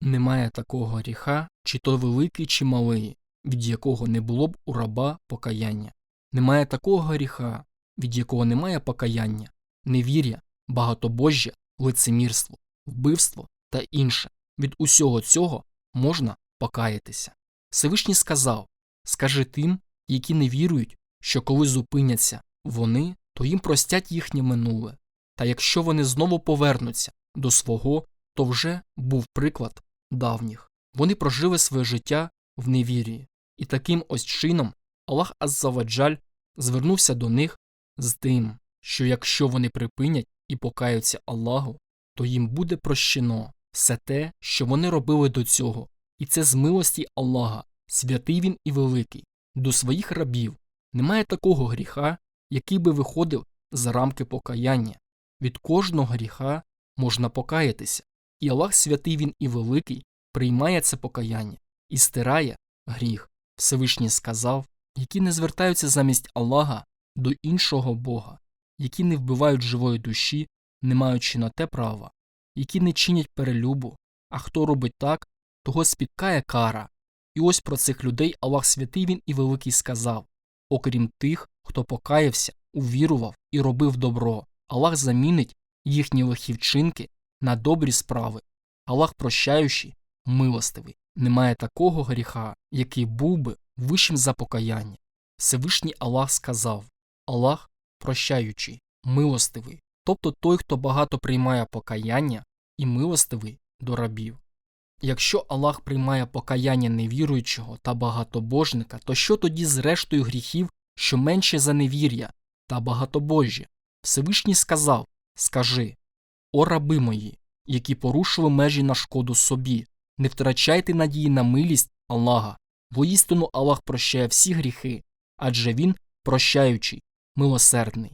Немає такого гріха, чи то великий, чи малий, від якого не було б у раба покаяння. Немає такого гріха, від якого немає покаяння, невір'я, багатобожжя, лицемірство, вбивство та інше. Від усього цього можна покаятися. Всевишній сказав Скажи тим, які не вірують, що коли зупиняться вони, то їм простять їхнє минуле. Та якщо вони знову повернуться до свого, то вже був приклад давніх. Вони прожили своє життя в невір'ї, і таким ось чином Аллах Аззаваджаль звернувся до них з тим, що якщо вони припинять і покаються Аллаху, то їм буде прощено все те, що вони робили до цього, і це з милості Аллаха, святий він і великий, до своїх рабів. Немає такого гріха, який би виходив за рамки покаяння. Від кожного гріха можна покаятися, і Аллах святий він і великий приймає це покаяння і стирає гріх. Всевишній сказав, які не звертаються замість Аллаха до іншого Бога, які не вбивають живої душі, не маючи на те права, які не чинять перелюбу, а хто робить так, того спіткає кара. І ось про цих людей Аллах святий він і великий сказав окрім тих, хто покаявся, увірував і робив добро, Аллах замінить їхні лихі вчинки на добрі справи. Аллах прощаючий, милостивий. Немає такого гріха, який був би вищим за покаяння. Всевишній Аллах сказав Аллах прощаючий, милостивий, тобто той, хто багато приймає покаяння і милостивий до рабів. Якщо Аллах приймає покаяння невіруючого та багатобожника, то що тоді з рештою гріхів, що менше за невір'я та багатобожжя? Всевишній сказав Скажи, о раби мої, які порушили межі на шкоду собі, не втрачайте надії на милість Аллаха. Воістину Аллах прощає всі гріхи, адже він прощаючий, милосердний.